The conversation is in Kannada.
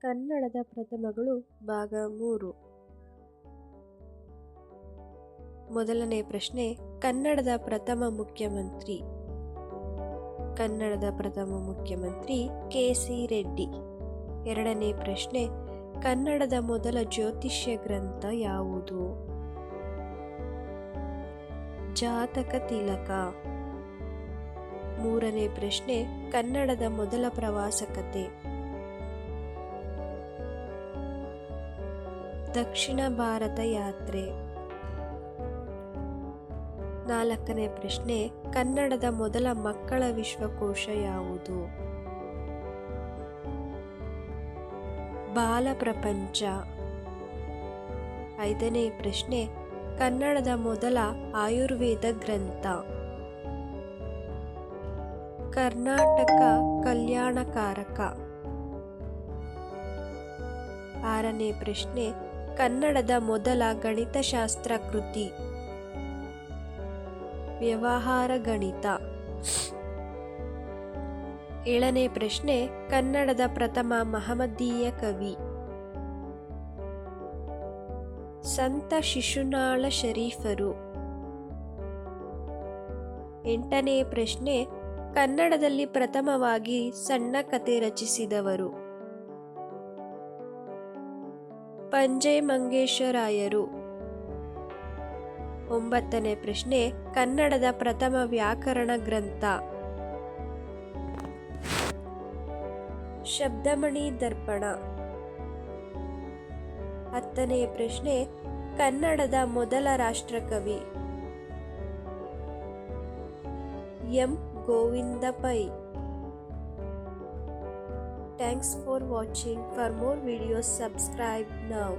ಕನ್ನಡದ ಪ್ರಥಮಗಳು ಭಾಗ ಮೂರು. ಮೊದಲನೇ ಪ್ರಶ್ನೆ, ಕನ್ನಡದ ಪ್ರಥಮ ಮುಖ್ಯಮಂತ್ರಿ. ಕನ್ನಡದ ಪ್ರಥಮ ಮುಖ್ಯಮಂತ್ರಿ ಕೆ ಸಿ ರೆಡ್ಡಿ. ಎರಡನೇ ಪ್ರಶ್ನೆ, ಕನ್ನಡದ ಮೊದಲ ಜ್ಯೋತಿಷ್ಯ ಗ್ರಂಥ ಯಾವುದು? ಜಾತಕ ತಿಲಕ. ಮೂರನೇ ಪ್ರಶ್ನೆ, ಕನ್ನಡದ ಮೊದಲ ಪ್ರವಾಸ ಕತೆ ದಕ್ಷಿಣ ಭಾರತ ಯಾತ್ರೆ. ನಾಲ್ಕನೇ ಪ್ರಶ್ನೆ, ಕನ್ನಡದ ಮೊದಲ ಮಕ್ಕಳ ವಿಶ್ವಕೋಶ ಯಾವುದು? ಬಾಲ ಪ್ರಪಂಚ. ಐದನೇ ಪ್ರಶ್ನೆ, ಕನ್ನಡದ ಮೊದಲ ಆಯುರ್ವೇದ ಗ್ರಂಥ. ಕರ್ನಾಟಕ ಕಲ್ಯಾಣಕಾರಕ. ಆರನೇ ಪ್ರಶ್ನೆ ಕನ್ನಡದ ಮೊದಲ ಗಣಿತಶಾಸ್ತ್ರ ಕೃತಿ. ವ್ಯವಹಾರ ಗಣಿತ. ಏಳನೇ ಪ್ರಶ್ನೆ, ಕನ್ನಡದ ಪ್ರಥಮ ಮಹಮ್ಮದೀಯ ಕವಿ. ಸಂತ ಶಿಶುನಾಳ ಶರೀಫರು. ಎಂಟನೇ ಪ್ರಶ್ನೆ, ಕನ್ನಡದಲ್ಲಿ ಪ್ರಥಮವಾಗಿ ಸಣ್ಣ ಕತೆ ರಚಿಸಿದವರು. ಪಂಜೆ ಮಂಗೇಶರಾಯರು ಒಂಬತ್ತನೇ ಪ್ರಶ್ನೆ, ಕನ್ನಡದ ಪ್ರಥಮ ವ್ಯಾಕರಣ ಗ್ರಂಥ. ಶಬ್ದಮಣಿ ದರ್ಪಣ. ಹತ್ತನೇ ಪ್ರಶ್ನೆ, ಕನ್ನಡದ ಮೊದಲ ರಾಷ್ಟ್ರಕವಿ. M. Govinda Pai Thanks for watching. For more videos subscribe now.